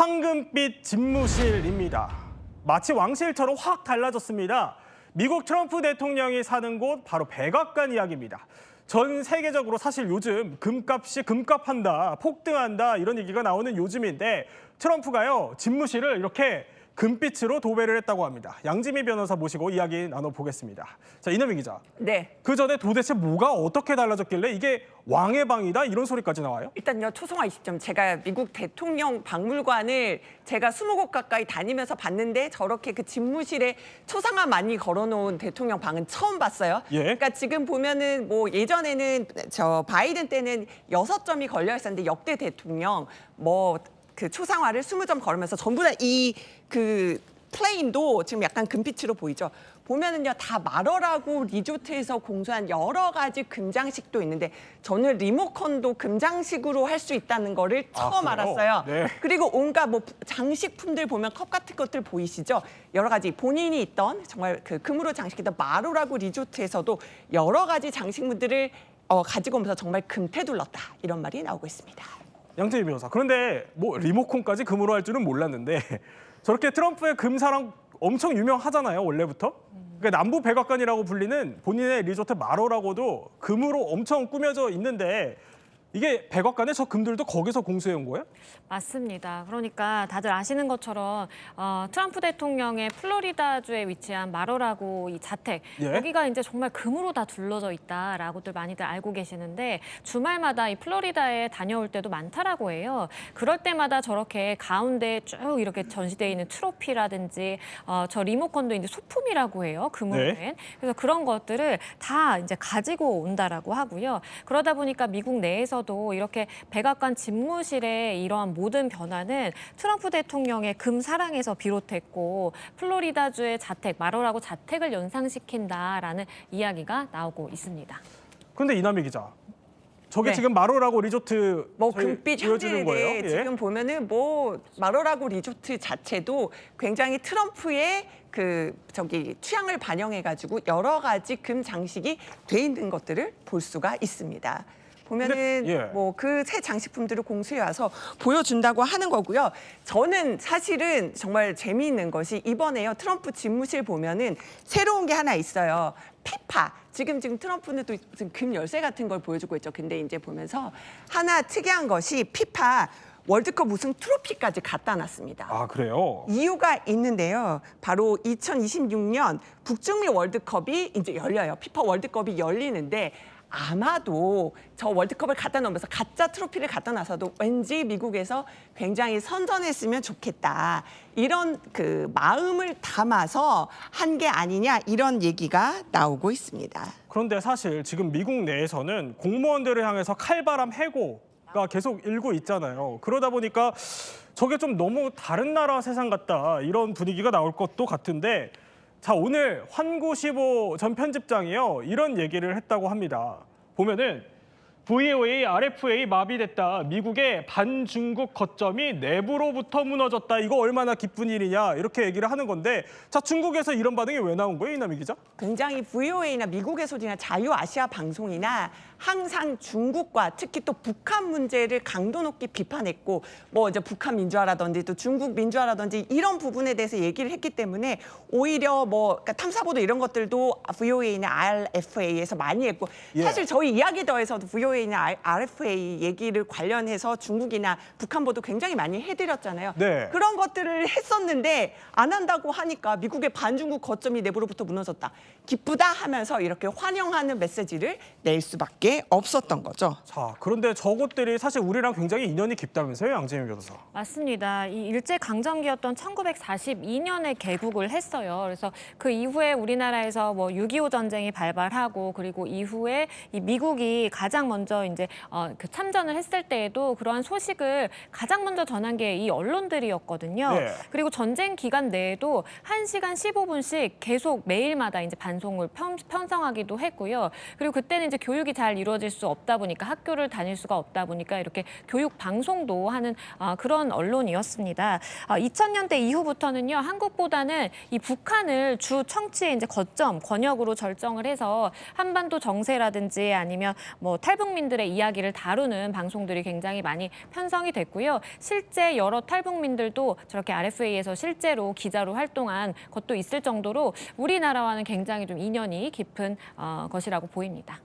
황금빛 집무실입니다. 마치 왕실처럼 확 달라졌습니다. 미국 트럼프 대통령이 사는 곳 바로 백악관 이야기입니다. 전 세계적으로 사실 요즘 금값이 금값한다, 폭등한다 이런 얘기가 나오는 요즘인데 트럼프가요 집무실을 이렇게 금빛으로 도배를 했다고 합니다. 양지미 변호사 모시고 이야기 나눠보겠습니다. 자 이남희 기자, 네. 그 전에 도대체 뭐가 어떻게 달라졌길래 이게 왕의 방이다 이런 소리까지 나와요? 일단요 초성화 20점 제가 미국 대통령 박물관을 제가 20곳 가까이 다니면서 봤는데 저렇게 그 집무실에 초상화 많이 걸어놓은 대통령 방은 처음 봤어요. 예. 그러니까 지금 보면은 뭐 예전에는 저 바이든 때는 여섯 점이 걸려 있었는데 역대 대통령 뭐 그 초상화를 20점 걸으면서 전부 다 이 그 플레임도 지금 약간 금빛으로 보이죠. 보면은요 다 마러라고 리조트에서 공수한 여러 가지 금장식도 있는데 저는 리모컨도 금장식으로 할 수 있다는 거를 아, 처음 그래요? 알았어요. 네. 그리고 온갖 뭐 장식품들 보면 컵 같은 것들 보이시죠? 여러 가지 본인이 있던 정말 그 금으로 장식했던 마루라고 리조트에서도 여러 가지 장식물들을 어, 가지고 오면서 정말 금태 둘렀다 이런 말이 나오고 있습니다. 양재희 변호사. 그런데 뭐 리모컨까지 금으로 할 줄은 몰랐는데 저렇게 트럼프의 금사랑 엄청 유명하잖아요 원래부터. 그러니까 남부 백악관이라고 불리는 본인의 리조트 마로라고도 금으로 엄청 꾸며져 있는데 이게 백악관에 저 금들도 거기서 공수해 온 거예요? 맞습니다. 그러니까 다들 아시는 것처럼 어, 트럼프 대통령의 플로리다주에 위치한 마로라고 이 자택 예. 여기가 이제 정말 금으로 다 둘러져 있다라고들 많이들 알고 계시는데 주말마다 이 플로리다에 다녀올 때도 많다라고 해요. 그럴 때마다 저렇게 가운데 쭉 이렇게 전시되어 있는 트로피라든지 어, 저 리모컨도 이제 소품이라고 해요. 금으로 네. 된. 그래서 그런 것들을 다 이제 가지고 온다라고 하고요. 그러다 보니까 미국 내에서 도 이렇게 백악관 집무실의 이러한 모든 변화는 트럼프 대통령의 금 사랑에서 비롯했고 플로리다주의 자택 마로라고 자택을 연상시킨다라는 이야기가 나오고 있습니다. 근데 이남희 기자. 저게 네. 지금 마로라고 리조트 뭐 금빛 보여주는 거예요? 향기인데 예. 지금 보면은 뭐 마로라고 리조트 자체도 굉장히 트럼프의 그 저기 취향을 반영해 가지고 여러 가지 금 장식이 돼 있는 것들을 볼 수가 있습니다. 보면은 예. 뭐그 새 장식품들을 공수해 와서 보여준다고 하는 거고요. 저는 사실은 정말 재미있는 것이 이번에요 트럼프 집무실 보면은 새로운 게 하나 있어요. 피파. 지금 지금 트럼프는 또 지금 금 열쇠 같은 걸 보여주고 있죠. 근데 이제 보면서 하나 특이한 것이 피파 월드컵 우승 트로피까지 갖다 놨습니다. 아 그래요? 이유가 있는데요. 바로 2026년 북중미 월드컵이 이제 열려요. 피파 월드컵이 열리는데 아마도 저 월드컵을 갖다 놓으면서 가짜 트로피를 갖다 놔서도 왠지 미국에서 굉장히 선전했으면 좋겠다. 이런 그 마음을 담아서 한 게 아니냐 이런 얘기가 나오고 있습니다. 그런데 사실 지금 미국 내에서는 공무원들을 향해서 칼바람 해고 가 계속 일고 있잖아요. 그러다 보니까 저게 좀 너무 다른 나라 세상 같다 이런 분위기가 나올 것도 같은데 자 오늘 환구 15 전 편집장이요 이런 얘기를 했다고 합니다. 보면은 VOA, RFA 마비됐다. 미국의 반중국 거점이 내부로부터 무너졌다. 이거 얼마나 기쁜 일이냐 이렇게 얘기를 하는 건데 자 중국에서 이런 반응이 왜 나온 거예요 이남희 기자? 굉장히 VOA나 미국의 소리나 자유아시아 방송이나 항상 중국과 특히 또 북한 문제를 강도 높게 비판했고 뭐 이제 북한 민주화라든지 또 중국 민주화라든지 이런 부분에 대해서 얘기를 했기 때문에 오히려 뭐 그러니까 탐사보도 이런 것들도 VOA나 RFA에서 많이 했고 예. 사실 저희 이야기 더에서도 VOA 나 RFA 얘기를 관련해서 중국이나 북한 보도 굉장히 많이 해드렸잖아요. 네. 그런 것들을 했었는데 안 한다고 하니까 미국의 반중국 거점이 내부로부터 무너졌다. 기쁘다 하면서 이렇게 환영하는 메시지를 낼 수밖에 없었던 거죠. 자, 그런데 저것들이 사실 우리랑 굉장히 인연이 깊다면서요, 양재민 변호사. 맞습니다. 이 일제 강점기였던 1942년에 개국을 했어요. 그래서 그 이후에 우리나라에서 뭐 6.25 전쟁이 발발하고 그리고 이후에 이 미국이 가장 먼저 이제 어, 그 참전을 했을 때에도 그러한 소식을 가장 먼저 전한 게 이 언론들이었거든요. 네. 그리고 전쟁 기간 내에도 1시간 15분씩 계속 매일마다 이제 방송을 편, 편성하기도 했고요. 그리고 그때는 이제 교육이 잘 이루어질 수 없다 보니까 학교를 다닐 수가 없다 보니까 이렇게 교육 방송도 하는 아, 그런 언론이었습니다. 아, 2000년대 이후부터는요 한국보다는 이 북한을 주 청취의 이제 거점 권역으로 절정을 해서 한반도 정세라든지 아니면 뭐 탈북 탈북민들의 이야기를 다루는 방송들이 굉장히 많이 편성이 됐고요. 실제 여러 탈북민들도 저렇게 RFA에서 실제로 기자로 활동한 것도 있을 정도로 우리나라와는 굉장히 좀 인연이 깊은 어, 것이라고 보입니다.